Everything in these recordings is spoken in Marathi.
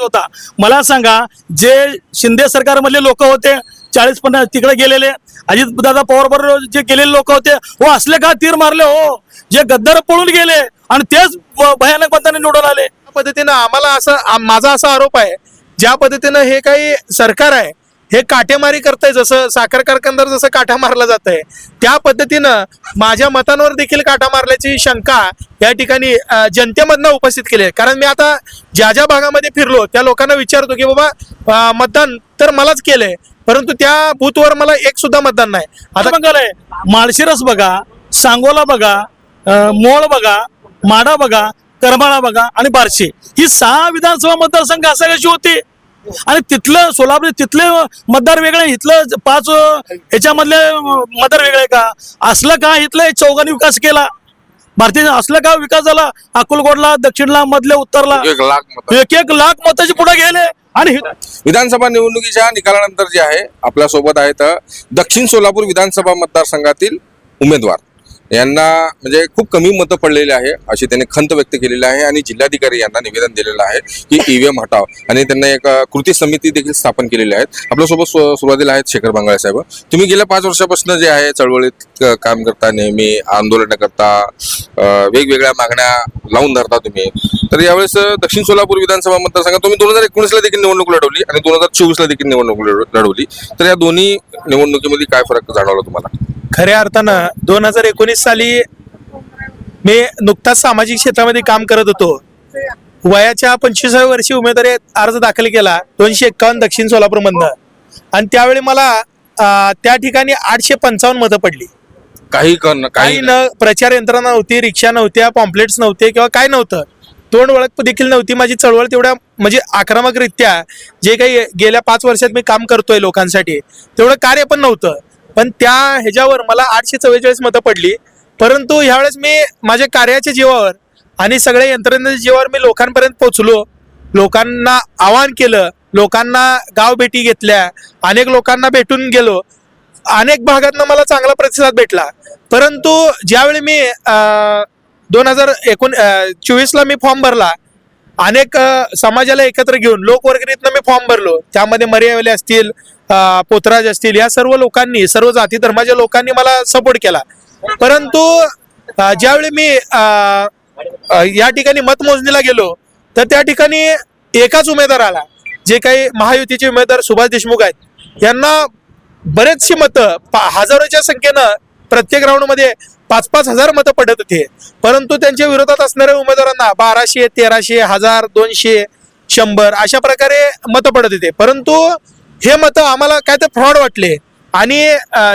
होता. मला सांगा जे शिंदे सरकारमधले लोक होते चाळीस पन्नास तिकडे गेलेले अजित दादा पवार बरोबर जे गेलेले लोक होते हो असले का तीर मारले हो? जे गद्दार पळून गेले आणि तेच भयानक मताने निवडून आले. त्या पद्धतीनं आम्हाला असं माझा असा आरोप आहे ज्या पद्धतीनं हे काही सरकार आहे हे काटेमारी करतंय जसं साखर कारखानदार जसं काठा मारला जात आहे त्या पद्धतीनं माझ्या मतांवर देखील काठा मारल्याची शंका या ठिकाणी जनतेमधनं उपस्थित केले. कारण मी आता ज्या ज्या भागामध्ये फिरलो त्या लोकांना विचारतो की बाबा मतदान तर मलाच केलंय परंतु त्या बूथवर मला एक सुद्धा मतदान नाही. आता आता माळशिरस बघा सांगोला बघा मोळ बघा माडा बघा करमाळा बघा आणि बार्शी. ही सहा विधानसभा मतदारसंघ असायची होती. आणि तिथलं सोलापूर तिथले मतदार वेगळे इथलं पाच याच्यामधले मतदार वेगळे का? असलं का इथलं चौघांनी विकास केला? भारतीय असलं का विकास झाला? अकोलकोटला दक्षिणला मधल्या उत्तरला? एक लाख मत. एक एक लाख मताची पुढे गेले. आणि हि- विधानसभा निवडणुकीच्या निकालानंतर जे आहे आपल्यासोबत आहेत अ, दक्षिण सोलापूर विधानसभा मतदारसंघातील उमेदवार. यांना म्हणजे खूप कमी मतं पडलेली आहे अशी त्यांनी खंत व्यक्त केलेली आहे आणि जिल्हाधिकारी यांना निवेदन दिलेलं आहे की ईव्हीएम हटाव. आणि त्यांना एक कृती समिती देखील स्थापन केलेली आहे. आपल्यासोबत सु- सुरुवातीला आहेत शेखर बांगाळे साहेब. तुम्ही गेल्या पाच वर्षापासून जे आहे चळवळीत काम करता नेहमी आंदोलन करता वेगवेगळ्या मागण्या लावून धरता तुम्ही. तर यावेळेस दक्षिण सोलापूर विधानसभा मतदारसंघात तुम्ही दोन हजार एकोणीसला देखील निवडणूक लढवली आणि दोन हजार चोवीसला देखील निवडणूक लढवली. तर या दोन्ही निवडणुकीमध्ये काय फरक जाणवला तुम्हाला? खऱ्या अर्थानं दोन हजार एकोणीस साली मी नुकताच सामाजिक क्षेत्रामध्ये काम करत होतो. वयाच्या पंचवीसाव्या वर्षी उमेदवारी अर्ज दाखल केला दोनशे एक्कावन्न दक्षिण सोलापूरमधनं आणि त्यावेळी मला त्या ठिकाणी आठशे पंचावन्न मतं पडली. काही काही न प्रचार यंत्रणा नव्हती रिक्षा नव्हत्या पॉम्पलेट्स नव्हते किंवा काय नव्हतं. तोंड ओळख देखील नव्हती माझी चळवळ तेवढ्या म्हणजे आक्रमकरित्या जे काही गेल्या पाच वर्षात मी काम करतोय लोकांसाठी तेवढं कार्य पण नव्हतं. पण त्या ह्याच्यावर मला आठशे चव्वेचाळीस मतं पडली. परंतु ह्यावेळेस मी माझ्या कार्याच्या जीवावर आणि सगळ्या यंत्रणेच्या जीवावर मी लोकांपर्यंत पोचलो लोकांना आवाहन केलं लोकांना गाव भेटी घेतल्या अनेक लोकांना भेटून गेलो. अनेक भागातनं मला चांगला प्रतिसाद भेटला. परंतु ज्यावेळी मी दोन हजार एकोण चोवीसला मी फॉर्म भरला अनेक समाजाला एकत्र घेऊन लोकवर्गणीतनं मी फॉर्म भरलो. त्यामध्ये मर्यावले असतील पोतराज असतील या सर्व लोकांनी सर्व जाती धर्माच्या लोकांनी मला सपोर्ट केला. परंतु ज्यावेळी मी अ, या ठिकाणी मतमोजणीला गेलो तर त्या ठिकाणी एकाच उमेदवार आला. जे काही महायुतीचे उमेदवार सुभाष देशमुख आहेत यांना बरेचशी मतं हजारोच्या संख्येनं प्रत्येक राऊंडमध्ये पाच पाच हजार मतं पडत होते. परंतु त्यांच्या विरोधात असणाऱ्या उमेदवारांना बाराशे तेराशे हजार दोनशे शंभर अशा प्रकारे मतं पडत होते. परंतु हे मतं आम्हाला काय तर फ्रॉड वाटले. आणि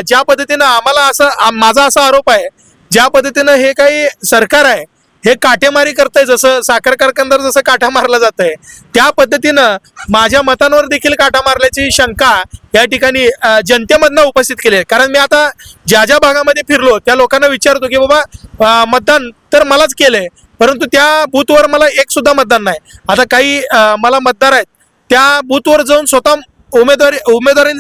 ज्या पद्धतीनं आम्हाला असं आम- माझा असा आरोप आहे ज्या पद्धतीनं हे काही सरकार आहे हे काटेमारी करतंय जसं साखर कारखानदार जसं काठा मारला जात आहे त्या पद्धतीनं माझ्या मतांवर देखील काठा मारल्याची शंका या ठिकाणी जनतेमधनं उपस्थित केली आहे. कारण मी आता ज्या ज्या भागामध्ये फिरलो त्या लोकांना विचारतो की बाबा मतदान तर मलाच केलंय परंतु त्या बूथवर मला एक सुद्धा मतदान नाही. आता काही मला मतदार आहेत त्या बूथवर जाऊन स्वतः उमेदवारी उमेदवारी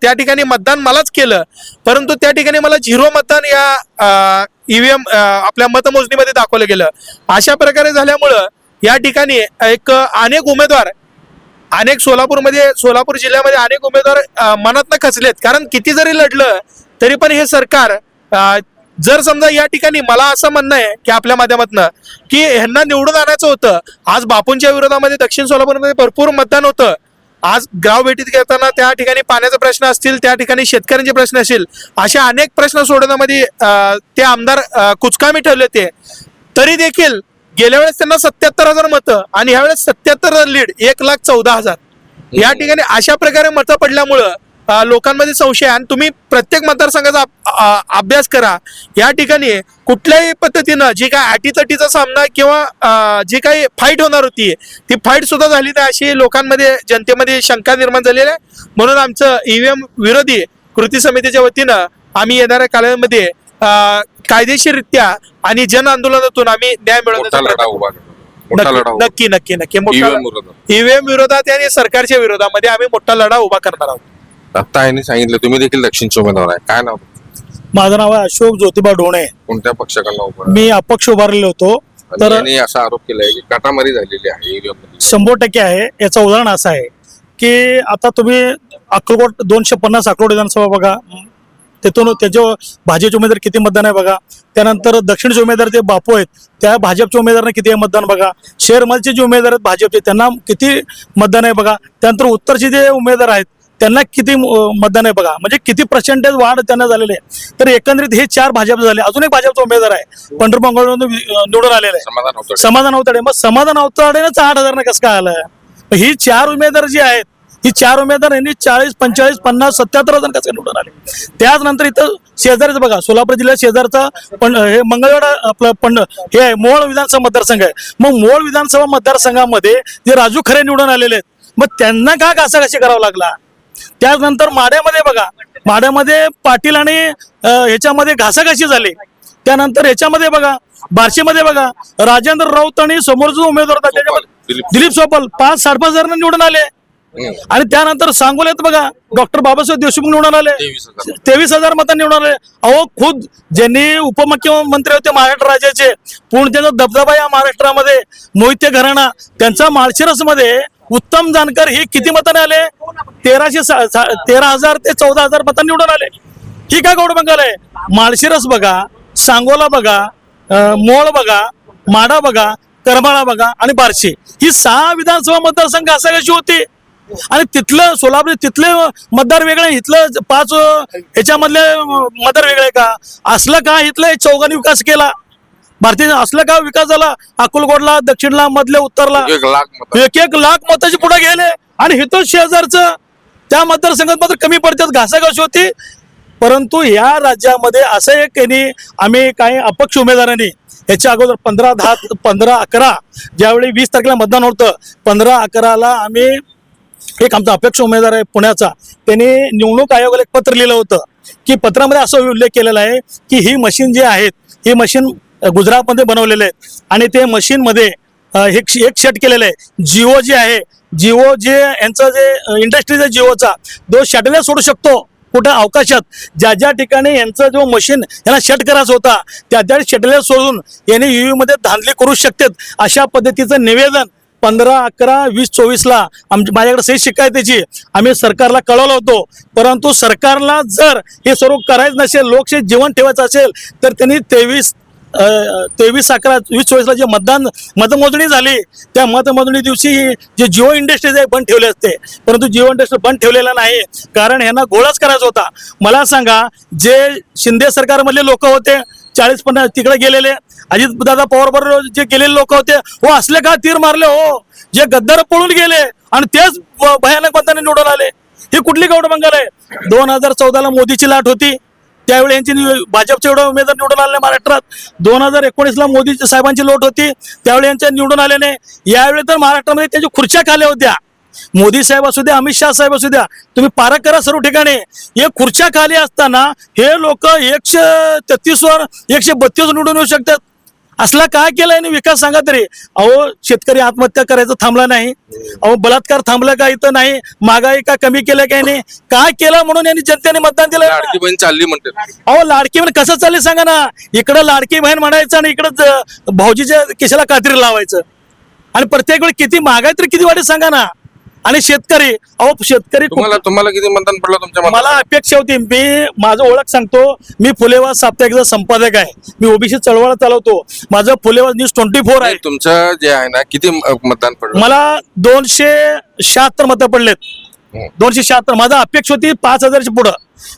त्या ठिकाणी मतदान मलाच केलं. परंतु त्या ठिकाणी मला झिरो मतदान या ईव्हीएम आपल्या मतमोजणीमध्ये दाखवलं गेलं. अशा प्रकारे झाल्यामुळं या ठिकाणी एक अनेक उमेदवार अनेक सोलापूरमध्ये सोलापूर जिल्ह्यामध्ये अनेक उमेदवार मनातनं खचलेत. कारण किती जरी लढलं तरी पण हे सरकार जर समजा या ठिकाणी मला असं म्हणणं आहे की आपल्या माध्यमातनं की ह्यांना निवडून आणायचं होतं आज बापूंच्या विरोधामध्ये दक्षिण सोलापूरमध्ये भरपूर मतदान होतं आज गाव भेटीत घेताना त्या ठिकाणी पाण्याचे प्रश्न असतील त्या ठिकाणी शेतकऱ्यांचे प्रश्न असतील अशा अनेक प्रश्न सोडवण्यामध्ये ते आमदार कुचकामी ठेवले ते. तरी देखील गेल्या वेळेस त्यांना सत्याहत्तर हजार मतं आणि ह्यावेळेस सत्याहत्तर लीड एक लाख चौदा हजार. या ठिकाणी अशा प्रकारे मतं पडल्यामुळं लोकांमध्ये संशय आणि तुम्ही प्रत्येक मतदारसंघाचा अभ्यास करा. या ठिकाणी कुठल्याही पद्धतीनं जी काय अटीतटीचा सामना किंवा जी काही फाईट होणार होती ती फाईट सुद्धा झाली नाही अशी लोकांमध्ये जनतेमध्ये शंका निर्माण झालेली आहे. म्हणून आमचं ईव्हीएम विरोधी कृती समितीच्या वतीनं आम्ही येणाऱ्या काळामध्ये कायदेशीररित्या आणि जन आंदोलनातून आम्ही न्याय मिळवण्याचा नक्की नक्की नक्की मोठा ईव्हीएम विरोधात. ईव्हीएम विरोधात आणि सरकारच्या विरोधामध्ये आम्ही मोठा लढा उभा करणार आहोत. आता यांनी सांगितलं तुम्ही देखील दक्षिणचे उमेदवार आहे काय नाव माझं नाव आहे अशोक ज्योतिबा डोणे कोणत्या पक्षाकडनं उभं मी अपक्ष उभारलेलो होतो. तर- यांनी असा आरोप केलाय की काटामारी झालेली आहे. शंभर टक्के आहे. याचं उदाहरण असं आहे की आता तुम्ही अक्कलकोट दोनशे पन्नास अक्कलकोट विधानसभा बघा. तिथून त्याच्या भाजपचे उमेदवार किती मतदान आहे बघा. त्यानंतर दक्षिणचे उमेदवार ते बापू आहेत त्या भाजपच्या उमेदवारांना किती आहे मतदान बघा. शेअरमलचे जे उमेदवार आहेत भाजपचे त्यांना किती मतदान आहे बघा. त्यानंतर उत्तरचे जे उमेदवार आहेत त्यांना किती मतदान आहे बघा. म्हणजे किती पर्सेंटेज वाढ त्यांना झालेले आहे. तर एकंदरीत हे चार भाजप झाले. अजून एक भाजपचा उमेदवार आहे. पंढरपूर मंगळमधून निवडून आलेला आहे. समाधान अवताडे मग समाधान अवताडेनंच आठ हजार कसं काय आलं? ही चार उमेदवार जी आहेत ही चार उमेदवार यांनी चाळीस पंचेचाळीस पन्नास सत्याहत्तर हजार कसं निवडून आले? त्याच नंतर इथं शेजारीच बघा सोलापूर जिल्ह्यात शेजारचा पण हे मंगळवेढा आपलं पण हे आहे मोहोळ विधानसभा मतदारसंघ आहे. मग मोहोळ विधानसभा मतदारसंघामध्ये जे राजू खरे निवडून आलेले आहेत मग त्यांना का घासाघाशी करावा लागला? त्याचनंतर माड्यामध्ये बघा माड्यामध्ये पाटील आणि ह्याच्यामध्ये घासाघाशी झाली त्यानंतर ह्याच्यामध्ये बघा बार्शीमध्ये बघा राजेंद्र राऊत आणि समोरचा उमेदवार होता त्याच्यामध्ये दिलीप. सोपल पाच साडेपाच हजारांना निवडून आले. आणि त्यानंतर सांगोल्यात बघा डॉक्टर बाबासाहेब देशमुख निवडून आले तेवीस हजार. मतांनी निवडून आले अहो खुद ज्यांनी उपमुख्यमंत्री होते महाराष्ट्र राज्याचे पूर्ण त्यांचा दबदबा या महाराष्ट्रामध्ये मोहिते घराणा त्यांचा माळशिरसमध्ये उत्तम जानकर हे किती मताने आले? तेराशे तेरा हजार ते चौदा हजार मतांनी निवडून आले. ही काय गौड बंगाल आहे? माळशिरस बघा सांगोला बघा मोळ बघा माडा बघा करमाळा बघा आणि बार्शी. ही सहा विधानसभा मतदारसंघ असायची होती. आणि तिथलं सोलापूर तिथले मतदार वेगळे इथलं पाच ह्याच्यामधले मतदार वेगळे का? असलं का इथलं चौघांनी विकास केला? भारतीय असलं का विकास झाला? अकोलकोटला दक्षिणला मधले उत्तरला. एक लाख मत. एक एक लाख मताची पुढे गेले. आणि हिथं शेजारचं त्या मतदारसंघात मात्र कमी पडतात घासाघाशी होती. परंतु या राज्यामध्ये असं एक यांनी आम्ही काही अपक्ष उमेदवारांनी याच्या अगोदर पंधरा दहा पंधरा अकरा ज्यावेळी वीस तारखेला मतदान होतं पंधरा अकराला आम्ही एक आमचा अपेक्ष उमेदवार आहे पुण्याचा. त्यांनी निवडणूक आयोगाला एक पत्र लिहिलं होतं की पत्रामध्ये असा उल्लेख केलेला आहे की ही मशीन जी आहेत ही मशीन गुजरातमध्ये बनवलेले आहेत. आणि ते मशीनमध्ये हे एक एक शेट केलेलं आहे. जिओ जे आहे जिओ जे यांचं जे इंडस्ट्रीज आहे जिओचा जो शटलच सोडू शकतो कुठं अवकाशात. ज्या ज्या ठिकाणी यांचं जो मशीन यांना शट करायचा होता त्या त्या शटल सोडून यांनी युव्ही मध्ये धांदली करू शकतात. अशा पद्धतीचं निवेदन पंधरा अकरा वीस चोवीसला आम माझ्याकडे सही शिकायतीची त्याची आम्ही सरकारला कळवलं होतो. परंतु सरकारला जर हे सर्व करायचं नसेल लोकशाही जीवन ठेवायचं असेल तर त्यांनी तेवीस तेवीस अकरा वीस चोवीसला जे मतदान मतमोजणी झाली त्या मतमोजणी दिवशी जे जिओ इंडस्ट्रीज आहे बंद ठेवले असते. परंतु जिओ इंडस्ट्री बंद ठेवलेला नाही. कारण ह्यांना गोळाच करायचा होता. मला सांगा जे शिंदे सरकारमधले लोक होते चाळीस पन्नास तिकडे गेलेले अजित दादा पवार बरोबर जे गेलेले लोक होते हो असले का तीर मारले हो? जे गद्दार पळून गेले आणि तेच भयानक मताने निवडून आले. ही कुठली गौड बंगाल आहे? दोन हजार चौदाला मोदीची लाट होती. त्यावेळी यांची भाजपचे एवढे उमेदवार निवडून आले महाराष्ट्रात. दोन हजार एकोणीसला मोदी साहेबांची लोट होती. त्यावेळी यांच्या निवडून आल्याने नाही यावेळी तर महाराष्ट्रामध्ये त्यांच्या खुर्च्या खाल्या होत्या. मोदी साहेब असू द्या अमित शहा साहेब असू द्या तुम्ही पारख करा सर्व ठिकाणी. हे खुर्च्या खाली असताना हे लोक एकशे तेहतीस वर एकशे बत्तीस निवडून येऊ शकतात. असला काय केलाय आणि विकास सांगा तरी. अहो शेतकरी आत्महत्या करायचं थांबला नाही. अहो बलात्कार थांबला का इथं नाही? महागाई का कमी केलं काय नाही? काय केलं म्हणून यांनी जनतेने मतदान दिलं? लाडकी बहीण चालली म्हणते. अहो लाडकी बहीण कसं चालली सांगा ना? इकडं लाडकी बहीण म्हणायचं आणि इकडं भाऊजीच्या केशाला कात्री लावायचं. आणि प्रत्येक वेळी किती महागाई तर किती वाढी सांगा ना? आणि शेतकरी अहो शेतकरी तुम्हाला तुम्हाला किती मतदान पडलं तुमच्या मला अपेक्षा होती मी माझं ओळख सांगतो मी फुलेवास साप्ताहिकचा संपादक आहे. मी ओबीसी चळवळ चालवतो. माझं फुलेवास न्यूज ट्वेंटी फोर आहे. तुमचं जे आहे ना किती मतदान पडलं? मला दोनशे शहात्तर मतं पडलेत. दोनशे शहात्तर. माझा अपेक्षा होती पाच हजारच्या पुढं.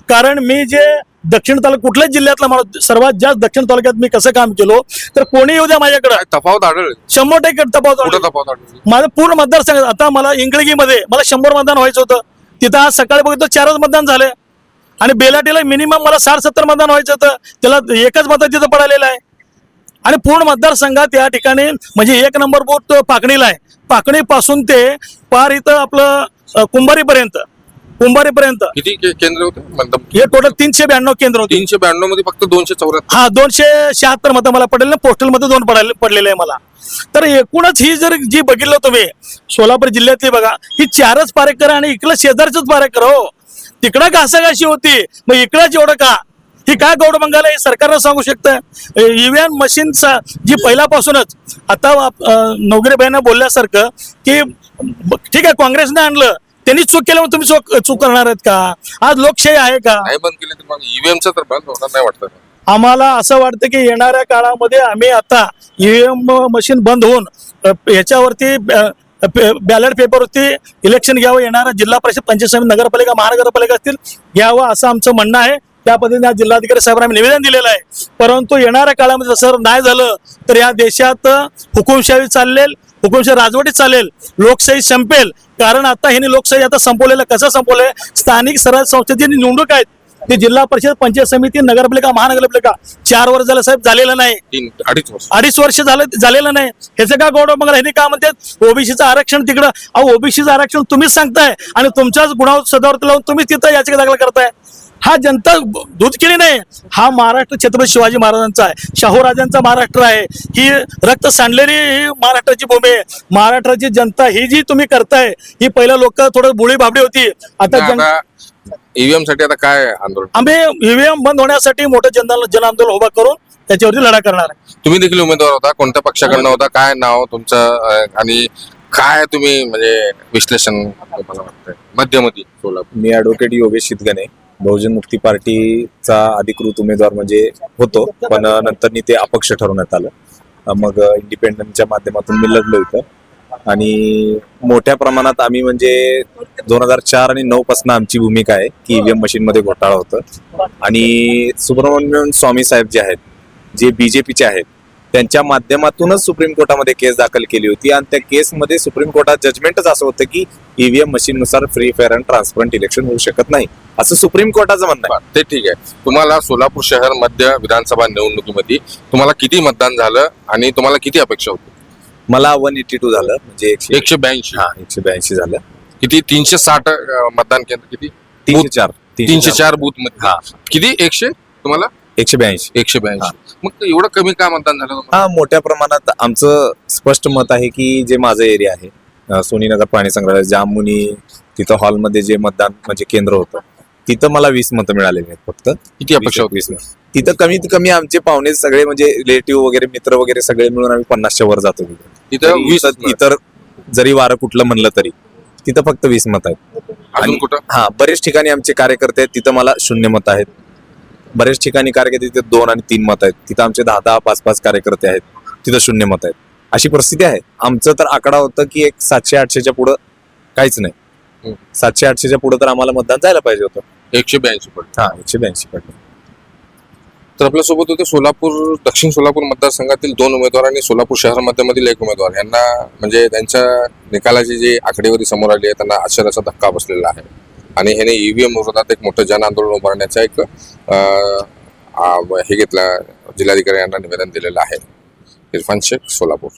कारण मी जे दक्षिण तालुका कुठल्याच जिल्ह्यातला माणूस सर्वात जास्त दक्षिण तालुक्यात मी कसं काम केलो तर कोणी येऊ द्या माझ्याकडे. काय तफावत आढळली. शंभर टक्के तफावत. तफावत आढळली? माझं पूर्ण मतदारसंघ आता मला इंगळगीमध्ये मला शंभर मतदान व्हायचं होतं. तिथं आज सकाळी बघितलं चारच मतदान झाले. आणि बेलाटीला मिनिमम मला साठ सत्तर मतदान व्हायचं होतं. त्याला एकच मत तिथं पडालेलं आहे. आणि पूर्ण मतदारसंघात या ठिकाणी म्हणजे एक नंबर बूथ पाकणीला आहे. पाकणीपासून ते पार इथं आपलं कुंभारीपर्यंत. कुंभारीपर्यंत. किती के- केंद्र होते? हे टोटल तीनशे ब्याण्णव केंद्र होते. तीनशे ब्याण्णवमध्ये फक्त दोनशे चौऱ्याहत्तर. हा दोनशे शहात्तर मतं मला पडलेले पोस्टलमध्ये दोन पडाले पडलेले आहे मला. तर एकूणच ही जर जी बघितलं तुम्ही सोलापूर जिल्ह्यातली बघा ही चारच पारेकर आणि इकडं शेजारचंच पारेकर हो. तिकडं घासाघाशी होती. मग इकडंच एवढं का? ही काय गौड बंगाल हे सरकारला सांगू शकतं? ईव्हीएम मशीनचा जी पहिल्यापासूनच आता नवगिरेबाईंना बोलल्यासारखं की ठीक आहे काँग्रेसने आणलं त्यांनी चूक केल्यामुळे तुम्ही चूक चूक करणार आहेत का? आज लोकशाही आहे का? नाही बंद केले तर मग ईव्हीएमचं तर बंद होणार नाही वाटतं. आम्हाला असं वाटतं की येणाऱ्या काळामध्ये आम्ही आता ईव्हीएम मशीन बंद होऊन याच्यावरती बॅलेट पेपरवरती इलेक्शन घ्यावं येणारा जिल्हा परिषद पंचायत समिती नगरपालिका महानगरपालिका असतील घ्यावं असं आमचं म्हणणं आहे. त्या पद्धतीने आज जिल्हाधिकारी साहेबांना आम्ही निवेदन दिलेलं आहे. परंतु येणाऱ्या काळामध्ये जसं नाही झालं तर या देशात हुकुमशाही चालेल हुकुमशाही राजवटी चालेल लोकशाही संपेल. कारण आता ह्यांनी लोकशाही आता संपवलेलं कसं संपवलंय? स्थानिक स्वराज्य संस्थेची निवडणूक आहेत ते जिल्हा परिषद पंचायत समिती नगरपालिका महानगरपालिका चार वर्ष झालं साहेब झालेलं नाही. अडीच वर्ष. अडीच वर्ष झालं झालेलं नाही. ह्याचं का गौरव मग ह्यांनी काय म्हणतात ओबीसीचं आरक्षण तिकडं अहो ओबीसीचं आरक्षण तुम्हीच सांगताय आणि तुमच्याच गुणावर सदावरती लावून तुम्हीच तिथं याचिका दाखल करताय. हा जनता दूध केली नाही. हा महाराष्ट्र छत्रपती शिवाजी महाराजांचा आहे. शाहूराजांचा महाराष्ट्र आहे. ही रक्त सांडलेली ही महाराष्ट्राची भूमी आहे. महाराष्ट्राची जनता ही जी तुम्ही करताय ही पहिलं लोक थोडं बुळी भाबडी होती. आता जन ईव्हीएमसाठी आता काय आंदोलन? आम्ही ईव्हीएम बंद होण्यासाठी मोठं जन जन आंदोलन उभा करून त्याच्यावरती लढा करणार आहे. तुम्ही देखील उमेदवार होता कोणत्या पक्षाकडनं होता काय नाव तुमचं अं, आणि काय तुम्ही म्हणजे विश्लेषण मला वाटतंय? मध्यमती सोलापूर. मी ऍडव्होकेट योगेश शितगणे. बहुजन मुक्ती पार्टीचा अधिकृत उमेदवार म्हणजे होतो पण नंतर ते अपक्ष ठरवण्यात आलं. मग इंडिपेंडंटच्या माध्यमातून मी लढलो इथं. आणि मोठ्या प्रमाणात आम्ही म्हणजे दोन हजार चार आणि नऊ पासून आमची भूमिका आहे की ईव्हीएम मशीन मध्ये घोटाळा होतं. आणि सुब्रमण्यम स्वामी साहेब जे आहेत जे बीजेपीचे आहेत त्यांच्या माध्यमातूनच सुप्रीम कोर्टामध्ये केस दाखल केली होती आणि त्या केसमध्ये सुप्रीम कोर्टात जजमेंटच असं होतं की EVM मशीननुसार free fair and transparent election होऊ शकत नाही. असं सुप्रीम कोर्टाचं म्हणणं आहे. ते ठीक आहे. तुम्हाला सोलापूर शहर मध्य विधानसभा निवडणुकीमध्ये तुम्हाला किती मतदान झालं आणि तुम्हाला किती अपेक्षा होती? मला वन एटी टू झालं म्हणजे एकशे एकशे ब्याऐंशी. हा एकशे ब्याऐंशी झालं. किती? तीनशे साठ अं, मतदान केंद्र किती? तीनशे चार. तीनशे चार बूथमध्ये. हा. किती? एकशे? तुम्हाला? एकशे ब्याऐंशी एकशे ब्याऐंशी मग एवढं कमी का मतदान झालं तुम्हाला? हा मोठ्या प्रमाणात आमचं स्पष्ट मत आहे की जे माझं एरिया आहे अं, सोनीनगर प्राणी संग्रहालय जामुनी तिथं हॉलमध्ये जे मतदान म्हणजे केंद्र होतं तिथं मला वीस मतं मिळालेली आहेत फक्त. किती अपेक्षा होती? वीस मतं. तिथं कमीत कमी आमचे पाहुणे सगळे म्हणजे रिलेटिव्ह वगैरे मित्र वगैरे सगळे मिळून आम्ही पन्नासच्या वर जातो तिथं. तिथं तरी वीस इतर- इतर जरी वारं कुठलं म्हणलं तरी तिथं फक्त वीस मत आहेत. अजून आणि- कुठं? हा बरेच ठिकाणी आमचे कार्यकर्ते आहेत तिथं मला शून्य मत आहेत. बरेच ठिकाणी कार्यकर्ते तिथे दोन आणि तीन मत आहेत. तिथं आमचे दहा दहा पाच पाच कार्यकर्ते आहेत. तिथं शून्य मत आहेत. अशी परिस्थिती आहे. आमचं तर आकडा होतं की एक सातशे आठशेच्या पुढं काहीच नाही. सातशे आठशेच्या पुढं तर आम्हाला मतदान जायला पाहिजे होतं. एकशे ब्याऐंशी पडलं. हा एकशे ब्याऐंशी पडलं. तर आपल्यासोबत होते सोलापूर दक्षिण सोलापूर मतदारसंघातील दोन उमेदवार आणि सोलापूर शहर मध्यामधील एक उमेदवार. यांना म्हणजे त्यांच्या निकालाची जी आकडेवारी समोर आली आहे त्यांना आश्चर्याचा धक्का बसलेला आहे. आणि ह्याने ईव्हीएम विरोधात एक मोठं जन आंदोलन उभारण्याचा एक हे घेतला जिल्हाधिकारी यांना निवेदन दिलेलं आहे. इरफान शेख सोलापूर.